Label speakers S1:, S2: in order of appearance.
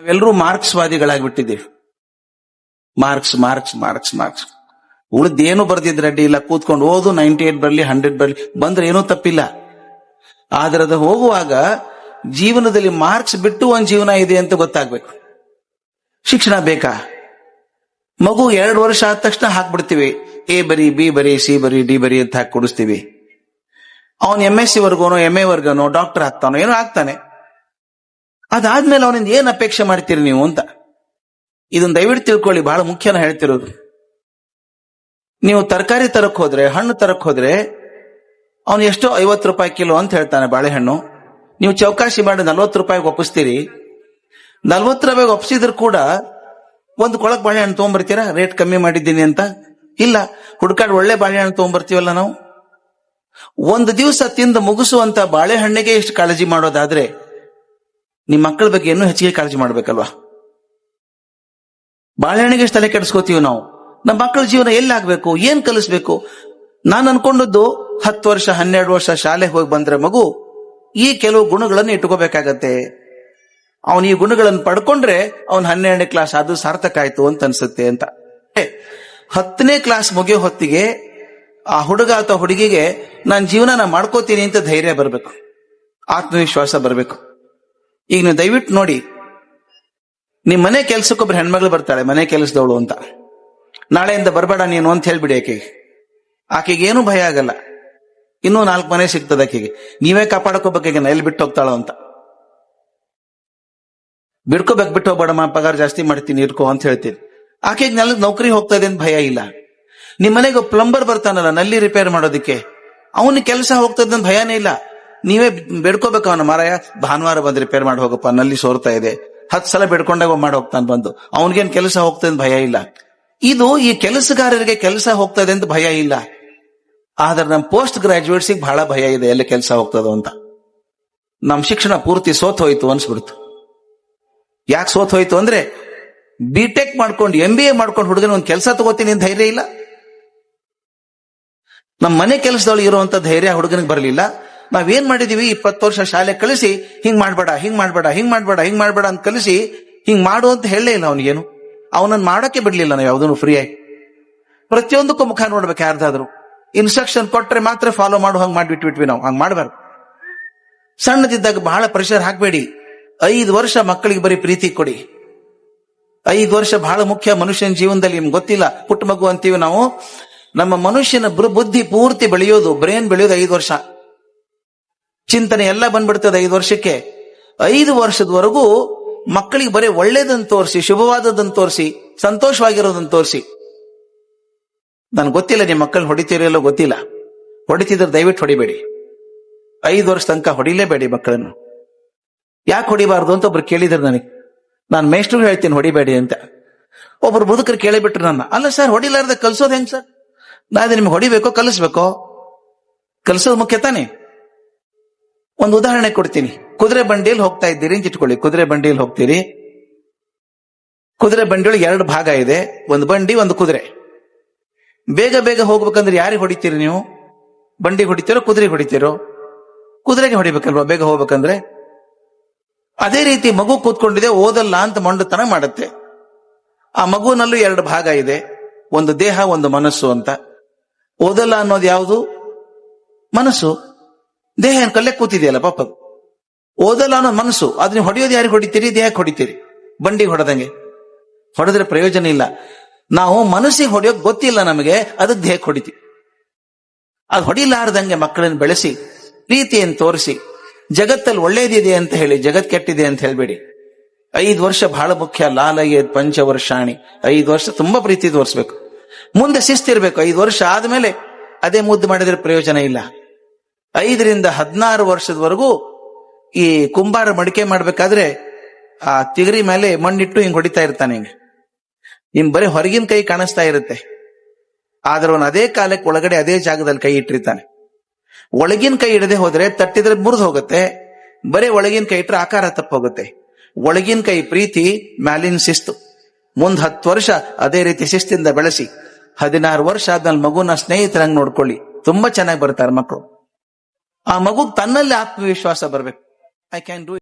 S1: ನಾವೆಲ್ಲರೂ ಮಾರ್ಕ್ಸ್ವಾದಿಗಳಾಗ್ಬಿಟ್ಟಿದ್ದೀವಿ. Marx Marx Marx Marx. ಉಳಿದೇನು ಬರ್ದಿದ್ರೆ ಅಡ್ಡಿ ಇಲ್ಲ, ಕೂತ್ಕೊಂಡು ಓದು ನೈಂಟಿ ಏಟ್ ಬರ್ಲಿ, ಹಂಡ್ರೆಡ್ ಬರ್ಲಿ, ಬಂದ್ರೆ ಏನೂ ತಪ್ಪಿಲ್ಲ. ಆದ್ರೆ ಅದು ಹೋಗುವಾಗ ಜೀವನದಲ್ಲಿ ಮಾರ್ಕ್ಸ್ ಬಿಟ್ಟು ಒಂದು ಜೀವನ ಇದೆ ಅಂತ ಗೊತ್ತಾಗ್ಬೇಕು. ಶಿಕ್ಷಣ ಬೇಕಾ? ಮಗು ಎರಡು ವರ್ಷ ಆದ ತಕ್ಷಣ ಹಾಕ್ಬಿಡ್ತೀವಿ. ಎ ಬರಿ, ಬಿ ಬರಿ, ಸಿ ಬರಿ, ಡಿ ಬರಿ ಅಂತ ಹಾಕಿ ಕೊಡಿಸ್ತೀವಿ. ಅವನು ಎಂ ಎಸ್ ಸಿ ವರ್ಗನೋ ಎಂ ಎ ವರ್ಗನೋ ಡಾಕ್ಟರ್ ಆಗ್ತಾನೋ, ಏನೋ ಆಗ್ತಾನೆ. ಅದಾದ್ಮೇಲೆ ಅವನಿಂದ ಏನ್ ಅಪೇಕ್ಷೆ ಮಾಡ್ತೀರಿ ನೀವು ಅಂತ. ಇದನ್ನ ದಯವಿಟ್ಟು ತಿಳ್ಕೊಳ್ಳಿ, ಬಹಳ ಮುಖ್ಯನ ಹೇಳ್ತಿರೋದು. ನೀವು ತರಕಾರಿ ತರಕ್ ಹೋದ್ರೆ, ಹಣ್ಣು ತರಕ್ ಹೋದ್ರೆ, ಅವನು ಎಷ್ಟೋ ಐವತ್ತು ರೂಪಾಯಿ ಕಿಲೋ ಅಂತ ಹೇಳ್ತಾನೆ ಬಾಳೆಹಣ್ಣು. ನೀವು ಚೌಕಾಸಿ ಮಾಡಿ ನಲ್ವತ್ತು ರೂಪಾಯಿಗೆ ಒಪ್ಪಿಸ್ತೀರಿ. ನಲ್ವತ್ತು ರೂಪಾಯಿಗೆ ಒಪ್ಪಿಸಿದ್ರು ಕೂಡ ಒಂದು ಕೊಳಕ್ ಬಾಳೆಹಣ್ಣು ತೊಗೊಂಬರ್ತೀರಾ? ರೇಟ್ ಕಮ್ಮಿ ಮಾಡಿದ್ದೀನಿ ಅಂತ. ಇಲ್ಲ, ಹುಡ್ಕಾಡ್ ಒಳ್ಳೆ ಬಾಳೆಹಣ್ಣು ತೊಗೊಂಡ್ಬರ್ತೀವಲ್ಲ ನಾವು? ಒಂದು ದಿವಸ ತಿಂದು ಮುಗಿಸುವಂತ ಬಾಳೆಹಣ್ಣಿಗೆ ಇಷ್ಟು ಕಾಳಜಿ ಮಾಡೋದಾದ್ರೆ ನಿಮ್ ಮಕ್ಕಳ ಬಗ್ಗೆ ಇನ್ನೂ ಹೆಚ್ಚಿಗೆ ಕಾಳಜಿ ಮಾಡ್ಬೇಕಲ್ವಾ? ಬಾಳೆಹಣ್ಣಿಗೆ ತಲೆ ಕೆಡಿಸ್ಕೋತೀವಿ ನಾವು? ನಮ್ಮ ಮಕ್ಕಳ ಜೀವನ ಎಲ್ಲಾಗ್ಬೇಕು, ಏನ್ ಕಲಿಸ್ಬೇಕು? ನಾನು ಅನ್ಕೊಂಡದ್ದು ಹತ್ತು ವರ್ಷ, ಹನ್ನೆರಡು ವರ್ಷ ಶಾಲೆಗೆ ಹೋಗಿ ಬಂದ್ರೆ ಮಗು ಈ ಕೆಲವು ಗುಣಗಳನ್ನು ಇಟ್ಕೋಬೇಕಾಗತ್ತೆ ಅವನು ಈ ಗುಣಗಳನ್ನು ಪಡ್ಕೊಂಡ್ರೆ ಅವನ್ ಹನ್ನೆರಡನೇ ಕ್ಲಾಸ್ ಅದು ಸಾರ್ಥಕ ಆಯ್ತು ಅಂತ ಅನ್ಸುತ್ತೆ ಅಂತ. ಹತ್ತನೇ ಕ್ಲಾಸ್ ಮುಗಿಯೋ ಹೊತ್ತಿಗೆ ಆ ಹುಡುಗ ಅಥವಾ ಹುಡುಗಿಗೆ ನಾನು ಜೀವನ ಮಾಡ್ಕೋತೀನಿ ಅಂತ ಧೈರ್ಯ ಬರಬೇಕು. ಆತ್ಮವಿಶ್ವಾಸ ಬರಬೇಕು. ಈಗ ನೀವು ದಯವಿಟ್ಟು ನೋಡಿ. ನಿಮ್ಮ ಮನೆ ಕೆಲ್ಸಕ್ಕೊಬ್ರು ಹೆಣ್ಮಗಳು ಬರ್ತಾಳೆ ಮನೆ ಕೆಲಸದವಳು ಅಂತ. ನಾಳೆಯಿಂದ ಬರಬೇಡ ನೀನು ಅಂತ ಹೇಳ್ಬಿಡಿ ಆಕೆಗೆ. ಆಕೆಗೆ ಏನು ಭಯ ಆಗಲ್ಲ. ಇನ್ನೂ ನಾಲ್ಕು ಮನೆ ಸಿಗ್ತದೆ ಆಕೆಗೆ. ನೀವೇ ಕಾಪಾಡ್ಕೋಬೇಕಾಗ ಎಲ್ಲಿ ಬಿಟ್ಟು ಹೋಗ್ತಾಳೋ ಅಂತ. ಬಿಡ್ಕೋಬೇಕು ಬಿಟ್ಟು ಹೋಗ್ಬೇಡಮ್ಮ, ಪಗಾರ ಜಾಸ್ತಿ ಮಾಡ್ತೀನಿ, ಇರ್ಕೋ ಅಂತ ಹೇಳ್ತೀನಿ. ಆಕೆಗೆ ನೆಲ ನೌಕರಿ ಹೋಗ್ತಾ ಇದೆ ಭಯ ಇಲ್ಲ. ನಿಮ್ಮ ಮನೆಗೆ ಪ್ಲಂಬರ್ ಬರ್ತಾನಲ್ಲ, ನಲ್ಲಿ ರಿಪೇರ್ ಮಾಡೋದಕ್ಕೆ. ಅವನ ಕೆಲಸ ಹೋಗ್ತದ ಭಯನೇ ಇಲ್ಲ. ನೀವೇ ಬೇಡ್ಕೋಬೇಕು ಅವನು. ಮಾರಾಯ, ಭಾನುವಾರ ಬಂದು ರಿಪೇರ್ ಮಾಡಿ ಹೋಗಪ್ಪ ನಲ್ಲಿ ಸೋರ್ತಾ ಇದೆ. ಹತ್ತು ಸಲ ಬೇಡ್ಕೊಂಡಾಗ ಮಾಡಿ ಹೋಗ್ತಾನೆ ಬಂದು. ಅವನಿಗೇನು ಕೆಲಸ ಹೋಗ್ತದೆ ಭಯ ಇಲ್ಲ. ಇದು ಈ ಕೆಲಸಗಾರರಿಗೆ ಕೆಲಸ ಹೋಗ್ತದೆ ಅಂತ ಭಯ ಇಲ್ಲ. ಆದ್ರೆ ನಮ್ಮ ಪೋಸ್ಟ್ ಗ್ರಾಜುಯೇಟ್ಸಿಗೆ ಬಹಳ ಭಯ ಇದೆ, ಎಲ್ಲ ಕೆಲಸ ಹೋಗ್ತದೋ ಅಂತ. ನಮ್ಮ ಶಿಕ್ಷಣ ಪೂರ್ತಿ ಸೋತ್ ಹೋಯ್ತು ಅನ್ಸ್ಬಿಡ್ತು. ಯಾಕೆ ಸೋತ್ ಹೋಯ್ತು ಅಂದ್ರೆ ಬಿ ಟೆಕ್ ಮಾಡ್ಕೊಂಡು ಎಂ ಬಿ ಎ ಮಾಡ್ಕೊಂಡು ಹುಡುಗನ ಒಂದು ಕೆಲಸ ತಗೋತೀನಿ ಅಂತ ಧೈರ್ಯ ಇಲ್ಲ. ನಮ್ಮ ಮನೆ ಕೆಲಸದೊಳಗೆ ಇರುವಂತ ಧೈರ್ಯ ಹುಡುಗನಿಗೆ ಬರಲಿಲ್ಲ. ನಾವೇನ್ ಮಾಡಿದೀವಿ? ಇಪ್ಪತ್ತು ವರ್ಷ ಶಾಲೆ ಕಳಿಸಿ, ಹಿಂಗ್ ಮಾಡ್ಬೇಡ ಹಿಂಗ್ ಮಾಡ್ಬೇಡ ಹಿಂಗ್ ಮಾಡ್ಬೇಡ ಹಿಂಗ್ ಮಾಡ್ಬೇಡ ಅಂತ ಕಲಿಸಿ, ಹಿಂಗ್ ಮಾಡು ಅಂತ ಹೇಳಲೇ ಇಲ್ಲ ಅವನಿಗೇನು. ಅವನನ್ನ ಮಾಡಕ್ಕೆ ಬಿಡ್ಲಿಲ್ಲ ನಾವು ಯಾವ್ದನ್ನು ಫ್ರೀಯಾಗಿ ಪ್ರತಿಯೊಂದಕ್ಕೂ ಮುಖ ನೋಡ್ಬೇಕು ಯಾರ್ದಾದ್ರು. ಇನ್ಸ್ಟ್ರಕ್ಷನ್ ಕೊಟ್ರೆ ಮಾತ್ರ ಫಾಲೋ ಮಾಡು, ಹಂಗ್ ಮಾಡಿಬಿಟ್ಬಿಟ್ವಿ ನಾವು. ಹಂಗ್ ಮಾಡ್ಬಾರ್ದು. ಸಣ್ಣದಿದ್ದಾಗ ಬಹಳ ಪ್ರೆಷರ್ ಹಾಕ್ಬೇಡಿ. ಐದು ವರ್ಷ ಮಕ್ಕಳಿಗೆ ಬರೀ ಪ್ರೀತಿ ಕೊಡಿ. ಐದು ವರ್ಷ ಬಹಳ ಮುಖ್ಯ ಮನುಷ್ಯನ ಜೀವನದಲ್ಲಿ ನಿಮ್ಗೆ ಗೊತ್ತಿಲ್ಲ. ಪುಟ್ಟ ಮಗು ಅಂತೀವಿ ನಾವು. ನಮ್ಮ ಮನುಷ್ಯನ ಬುದ್ಧಿ ಪೂರ್ತಿ ಬೆಳೆಯೋದು ಬ್ರೈನ್ ಬೆಳೆಯೋದು ಐದು ವರ್ಷ. ಚಿಂತನೆ ಎಲ್ಲ ಬಂದ್ಬಿಡ್ತದೆ ಐದು ವರ್ಷಕ್ಕೆ. ಐದು ವರ್ಷದವರೆಗೂ ಮಕ್ಕಳಿಗೆ ಬರೀ ಒಳ್ಳೇದನ್ನು ತೋರಿಸಿ ಶುಭವಾದದನ್ನು ತೋರಿಸಿ ಸಂತೋಷವಾಗಿರೋದನ್ನು ತೋರಿಸಿ. ನನ್ಗೆ ಗೊತ್ತಿಲ್ಲ ನಿಮ್ಮ ಮಕ್ಕಳು ಹೊಡಿತೀರಲ್ಲೋ ಗೊತ್ತಿಲ್ಲ. ಹೊಡಿತಿದ್ರೆ ದಯವಿಟ್ಟು ಹೊಡಿಬೇಡಿ. ಐದು ವರ್ಷ ತನಕ ಹೊಡಿಲೇಬೇಡಿ ಮಕ್ಕಳನ್ನು. ಯಾಕೆ ಹೊಡಿಬಾರ್ದು ಅಂತ ಒಬ್ರು ಕೇಳಿದ್ರು ನನಗೆ. ನಾನು ಮೇಷ್ಟ್ರು ಹೇಳ್ತೀನಿ ಹೊಡಿಬೇಡಿ ಅಂತ. ಒಬ್ರು ಮುದುಕರು ಕೇಳಿಬಿಟ್ರು ನನ್ನ. ಅಲ್ಲ ಸರ್, ಹೊಡಿಲಾರ್ದ ಕಲ್ಸೋದು ಹೆಂಗ್ ಸರ್? ನಾನು ನಿಮ್ಗೆ ಹೊಡಿಬೇಕೋ, ಕಲಿಸ್ಬೇಕೋ? ಕಲಿಸೋದು ಮುಖ್ಯ ತಾನೆ? ಒಂದು ಉದಾಹರಣೆ ಕೊಡ್ತೀನಿ. ಕುದುರೆ ಬಂಡಿಯಲ್ಲಿ ಹೋಗ್ತಾ ಇದ್ದೀರಿ ಅಂತ ಇಟ್ಕೊಳ್ಳಿ ಕುದುರೆ ಬಂಡಿಯಲ್ಲಿ ಹೋಗ್ತೀರಿ. ಕುದುರೆ ಬಂಡಿಯೊಳಗೆ ಎರಡು ಭಾಗ ಇದೆ. ಒಂದು ಬಂಡಿ, ಒಂದು ಕುದುರೆ. ಬೇಗ ಬೇಗ ಹೋಗ್ಬೇಕಂದ್ರೆ ಯಾರಿಗೆ ಹೊಡಿತೀರಿ ನೀವು? ಬಂಡಿ ಹೊಡಿತೀರೋ, ಕುದುರೆ ಹೊಡಿತೀರೋ? ಕುದುರೆಗೆ ಹೊಡಿಬೇಕಲ್ವಾ? ಬೇಗ ಹೋಗ್ಬೇಕಂದ್ರೆ? ಅದೇ ರೀತಿ ಮಗು ಕೂತ್ಕೊಂಡಿದೆ, ಓದಲ್ಲ ಅಂತ ಮೊಂಡತನ ಮಾಡುತ್ತೆ. ಆ ಮಗುವಿನಲ್ಲೂ ಎರಡು ಭಾಗ ಇದೆ. ಒಂದು ದೇಹ, ಒಂದು ಮನಸ್ಸು ಅಂತ. ಓದಲ್ಲ ಅನ್ನೋದು ಯಾವುದು? ಮನಸ್ಸು. ದೇಹ ಕಲ್ಲೇ ಕೂತಿದೆಯಲ್ಲ ಪಾಪ? ಓದಲ್ಲ ಅನ್ನೋ ಮನಸ್ಸು. ಅದನ್ನ ಹೊಡೆಯೋದು ಯಾರಿಗೆ ಹೊಡಿತೀರಿ? ದೇಹಕ್ಕೆ ಹೊಡಿತೀರಿ? ಬಂಡಿಗೆ ಹೊಡೆದಂಗೆ. ಹೊಡೆದ್ರೆ ಪ್ರಯೋಜನ ಇಲ್ಲ. ನಾವು ಮನಸ್ಸಿಗೆ ಹೊಡೆಯೋಕೆ ಗೊತ್ತಿಲ್ಲ ನಮಗೆ, ಅದಕ್ಕೆ ದೇಹಕ್ಕೆ ಹೊಡಿತೀವಿ. ಅದು ಹೊಡಿಲಾರ್ದಂಗೆ ಮಕ್ಕಳನ್ನು ಬೆಳೆಸಿ, ಪ್ರೀತಿಯನ್ನು ತೋರಿಸಿ, ಜಗತ್ತಲ್ಲಿ ಒಳ್ಳೇದಿದೆ ಅಂತ ಹೇಳಿ, ಜಗತ್ ಕೆಟ್ಟಿದೆ ಅಂತ ಹೇಳ್ಬೇಡಿ. ಐದು ವರ್ಷ ಬಹಳ ಮುಖ್ಯ. ಲಾಲಯ ಪಂಚವರ್ಷಾಣಿ. ಐದು ವರ್ಷ ತುಂಬಾ ಪ್ರೀತಿ ತೋರಿಸ್ಬೇಕು. ಮುಂದೆ ಶಿಸ್ತಿರ್ಬೇಕು. ಐದು ವರ್ಷ ಆದ್ಮೇಲೆ ಅದೇ ಮುದ್ದು ಮಾಡಿದ್ರೆ ಪ್ರಯೋಜನ ಇಲ್ಲ. ಐದರಿಂದ ಹದಿನಾರು ವರ್ಷದವರೆಗೂ ಈ ಕುಂಬಾರ ಮಡಿಕೆ ಮಾಡ್ಬೇಕಾದ್ರೆ ಆ ತಿಗರಿ ಮೇಲೆ ಮಣ್ಣಿಟ್ಟು ಹಿಂಗ್ ಹೊಡಿತಾ ಇರ್ತಾನೆ ಹಿಂಗೆ. ನಿಮ್ ಬರೀ ಹೊರಗಿನ ಕೈ ಕಾಣಿಸ್ತಾ ಇರುತ್ತೆ. ಆದ್ರೆ ಅವನು ಅದೇ ಕಾಲಕ್ಕೆ ಒಳಗಡೆ ಅದೇ ಜಾಗದಲ್ಲಿ ಕೈ ಇಟ್ಟಿರ್ತಾನೆ. ಒಳಗಿನ ಕೈ ಇಡದೆ ಹೋದ್ರೆ ತಟ್ಟಿದ್ರೆ ಮುರಿದು ಹೋಗುತ್ತೆ. ಬರೀ ಒಳಗಿನ ಕೈ ಇಟ್ಟರೆ ಆಕಾರ ತಪ್ಪೋಗುತ್ತೆ ಒಳಗಿನ ಕೈ ಪ್ರೀತಿ, ಮ್ಯಾಲಿನ ಶಿಸ್ತು. ಮುಂದ್ ಹತ್ತು ವರ್ಷ ಅದೇ ರೀತಿ ಶಿಸ್ತಿಂದ ಬೆಳೆಸಿ. ಹದಿನಾರು ವರ್ಷ ಆದ್ಮೇಲೆ ಮಗುನ ಸ್ನೇಹಿತರಂಗ್ ನೋಡ್ಕೊಳ್ಳಿ. ತುಂಬಾ ಚೆನ್ನಾಗಿ ಬರ್ತಾರೆ ಮಕ್ಕಳು ಆ ಮಗು ತನ್ನಲ್ಲಿ ಆತ್ಮವಿಶ್ವಾಸ ಬರ್ಬೇಕು. I can do